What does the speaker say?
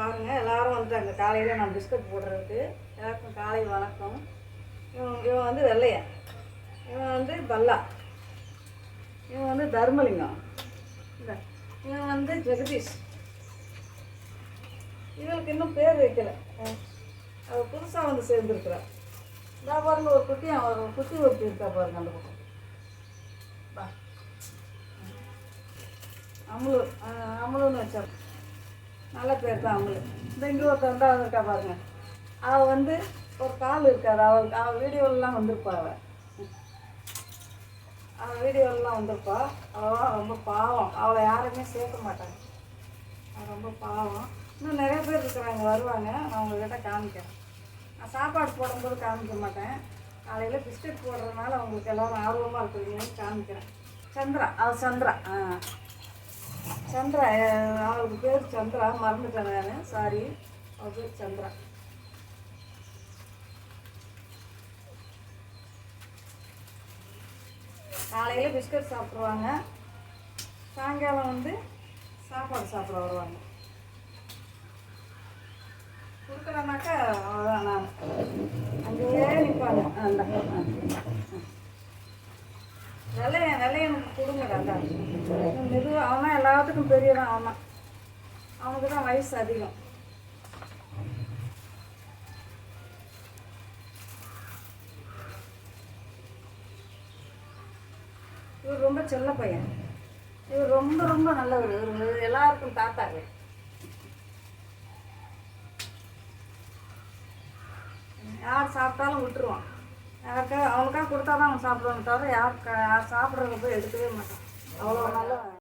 பாருங்கள் எல்லாரும் வந்துட்டாங்க காலையில் நான் பிஸ்கட் போடுறதுக்கு எல்லாருக்கும் காலை வணக்கம். இவன் இவன் வந்து வெள்ளையன் இவன் வந்து பல்லா. இவன் வந்து தர்மலிங்கம். இந்த இவன் வந்து ஜெகதீஷ். இவளுக்கு இன்னும் பேர் வைக்கல. அவள் புதுசாக வந்து சேர்ந்துருக்குறா. நான் பாருங்க ஒரு குட்டி அவன் குட்டி ஒருத்தி இருக்கா பாருங்க அந்த பக்கம். அமுலு அமுலுன்னு வச்சா நல்ல பேர் தான் அவங்களுக்கு. இந்த இங்கே ஒருத்தர் அவங்க இருக்கா பாருங்க. அவள் வந்து ஒரு கால் இருக்காது அவள் அவள் வீடியோலலாம் வந்திருப்பா அவள் அவள் வீடியோலலாம் வந்திருப்பா அவள் ரொம்ப பாவம். அவளை யாருமே சேர்க்க மாட்டாங்க. அவள் ரொம்ப பாவம். இன்னும் நிறைய பேர் இருக்கிறாங்க. வருவாங்க. நான் அவங்கக்கிட்ட காமிக்கிறேன். நான் சாப்பாடு போடும்போது காமிக்க மாட்டேன். காலையில் பிஸ்கட் போடுறதுனால அவங்களுக்கு எல்லோரும் ஆர்வமாக இருக்கிறீங்கன்னு காமிக்கிறேன். சந்திரா. அவள் சந்திரா. ஆ. சந்திரா அவளுக்கு சந்திரா மறந்துட்டேன் நான். சாரி அது சந்திரா. காலையில் பிஸ்கட் சாப்பிடுவாங்க சாயங்காலம் வந்து சாப்பாடு சாப்பிட வருவாங்க. கொடுக்குறேனாக்கா அவ்வளோதான் நான். அங்கேயே நிற்பாங்க அந்த வெள்ளையன் வெள்ளையனுக்கு கொடுங்க தான் மெதுவாக அவன் எல்லாத்துக்கும் பெரியவன் அவன் அவனுக்கு தான் வயசு அதிகம். இவர் ரொம்ப செல்ல பையன். இவர் ரொம்ப ரொம்ப நல்லவர். இவர் எல்லாருக்கும் தாத்தாரு. யார் சாப்பிட்டாலும் விட்டுருவான். யாருக்கா அவனுக்காக கொடுத்தா தான் அவன் சாப்பிடுவாங்க தவிர யார் யார் சாப்பிட்றத போய் எடுக்கவே மாட்டான். அவ்வளோ நல்ல